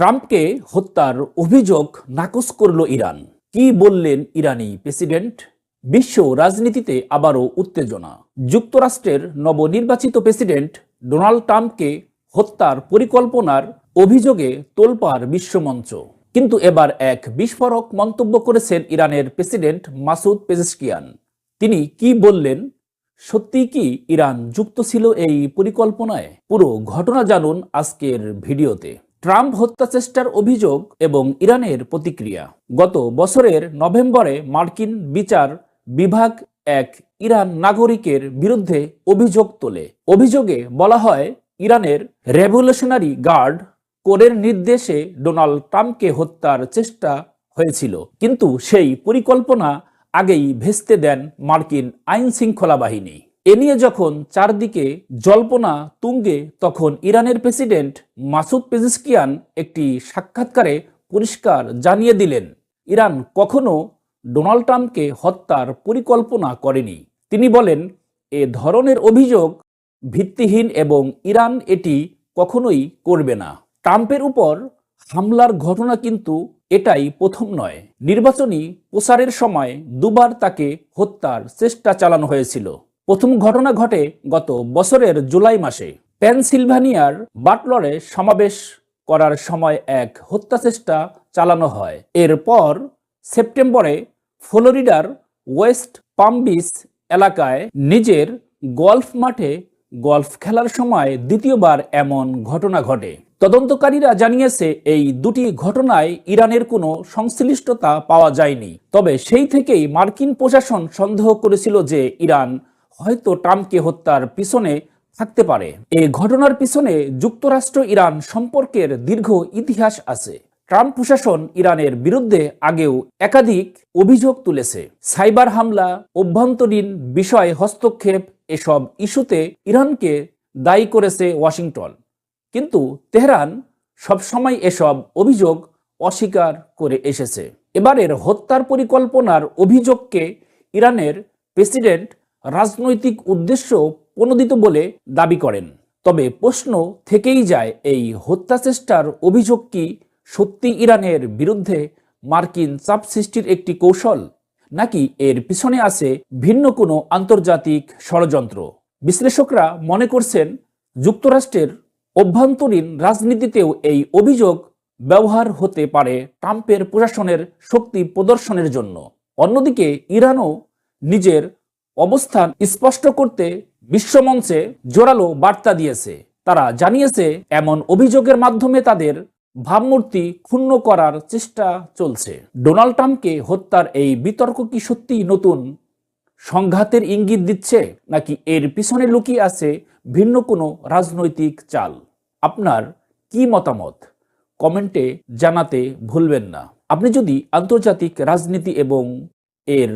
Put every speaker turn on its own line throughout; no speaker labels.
ট্রাম্পকে হত্যার অভিযোগ নাকচ করল ইরান। কি বললেন ইরানি প্রেসিডেন্ট? বিশ্ব রাজনীতিতে আবারও উত্তেজনা। যুক্তরাষ্ট্রের নবনির্বাচিত প্রেসিডেন্ট ডোনাল্ড ট্রাম্পকে হত্যার পরিকল্পনার অভিযোগে তোলপাড় বিশ্বমঞ্চ। কিন্তু এবার এক বিস্ফোরক মন্তব্য করেছেন ইরানের প্রেসিডেন্ট মাসুদ পেজেশকিয়ান। তিনি কি বললেন? সত্যি কি ইরান যুক্ত ছিল এই পরিকল্পনায়? পুরো ঘটনা জানুন আজকের ভিডিওতে। ট্রাম্প হত্যা চেষ্টার অভিযোগ এবং ইরানের প্রতিক্রিয়া। গত বছরের নভেম্বরে মার্কিন বিচার বিভাগ এক ইরান নাগরিকের বিরুদ্ধে অভিযোগ তোলে। অভিযোগে বলা হয়, ইরানের রেভলিউশনারি গার্ড কোরের নির্দেশে ডোনাল্ড ট্রাম্পকে হত্যার চেষ্টা হয়েছিল। কিন্তু সেই পরিকল্পনা আগেই ভেস্তে দেন মার্কিন আইন শৃঙ্খলা বাহিনী। এ নিয়ে যখন চারদিকে জল্পনা তুঙ্গে, তখন ইরানের প্রেসিডেন্ট মাসুদ পেজিস্কিয়ান একটি সাক্ষাৎকারে পরিষ্কার জানিয়ে দিলেন, ইরান কখনো ডোনাল্ড ট্রাম্পকে হত্যার পরিকল্পনা করেনি। তিনি বলেন, এ ধরনের অভিযোগ ভিত্তিহীন এবং ইরান এটি কখনোই করবে না। ট্রাম্পের উপর হামলার ঘটনা কিন্তু এটাই প্রথম নয়। নির্বাচনী প্রচারের সময় দুবার তাকে হত্যার চেষ্টা চালানো হয়েছিল। প্রথম ঘটনা ঘটে গত বছরের জুলাই মাসে। পেনসিলভানিয়ার বাটলরে সমাবেশ করার সময় এক হত্যা চেষ্টা চালানো হয়। এরপর সেপ্টেম্বরে ফ্লোরিডার ওয়েস্ট পাম বিচ এলাকায় নিজের গল্ফ মাঠে গল্ফ খেলার সময় দ্বিতীয়বার এমন ঘটনা ঘটে। তদন্তকারীরা জানিয়েছে, এই দুটি ঘটনায় ইরানের কোনো সংশ্লিষ্টতা পাওয়া যায়নি। তবে সেই থেকেই মার্কিন প্রশাসন সন্দেহ করেছিল যে ইরান হয়তো ট্রাম্পকে হত্যার পিছনে থাকতে পারে। এই ঘটনার পিছনে যুক্তরাষ্ট্র, ইরান সম্পর্কের দীর্ঘ ইতিহাস আছে। ট্রাম্প প্রশাসন ইরানের বিরুদ্ধে আগেও একাধিক অভিযোগ তুলেছে। সাইবার হামলা, অভ্যন্তরীণ বিষয় হস্তক্ষেপ এসব ইস্যুতে ইরানকে দায়ী করেছে ওয়াশিংটন। কিন্তু তেহরান সবসময় এসব অভিযোগ অস্বীকার করে এসেছে। এবারের হত্যার পরিকল্পনার অভিযোগকে ইরানের প্রেসিডেন্ট রাজনৈতিক উদ্দেশ্য প্রণোদিত বলে দাবি করেন। তবে প্রশ্ন থেকেই যায় এই হত্যা চেষ্টার অভিযোগ কি সত্যি ইরানের বিরুদ্ধে মার্কিন চাপ সৃষ্টির একটি কৌশল, নাকি এর পিছনে আছে ভিন্ন কোনো আন্তর্জাতিক ষড়যন্ত্র? বিশ্লেষকরা মনে করছেন, যুক্তরাষ্ট্রের অভ্যন্তরীণ রাজনীতিতেও এই অভিযোগ ব্যবহার হতে পারে ট্রাম্পের প্রশাসনের শক্তি প্রদর্শনের জন্য। অন্যদিকে ইরানও নিজের অবস্থান স্পষ্ট করতে বিশ্বমঞ্চে জোরালো বার্তা দিয়েছে। তারা জানিয়েছে, এমন অভিযোগের মাধ্যমে তাদের ভাবমূর্তি ক্ষুণ্ণ করার চেষ্টা চলছে। ডোনাল্ড ট্রাম্পকে হত্যার এই বিতর্ক কি সত্যি নতুন সংঘাতের ইঙ্গিত দিচ্ছে, নাকি এর পিছনে লুকিয়ে আছে ভিন্ন কোনো রাজনৈতিক চাল? আপনার কি মতামত? কমেন্টে জানাতে ভুলবেন না। আপনি যদি আন্তর্জাতিক রাজনীতি এবং এর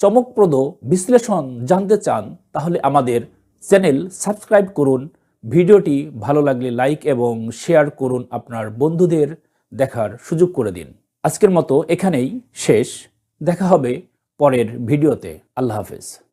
চমকপ্রদ বিশ্লেষণ জানতে চান, তাহলে আমাদের চ্যানেল সাবস্ক্রাইব করুন। ভিডিওটি ভালো লাগলে লাইক এবং শেয়ার করুন আপনার বন্ধুদের দেখার সুযোগ করে দিন। আজকের মতো এখানেই শেষ। দেখা হবে পরের ভিডিওতে। আল্লাহ হাফেজ।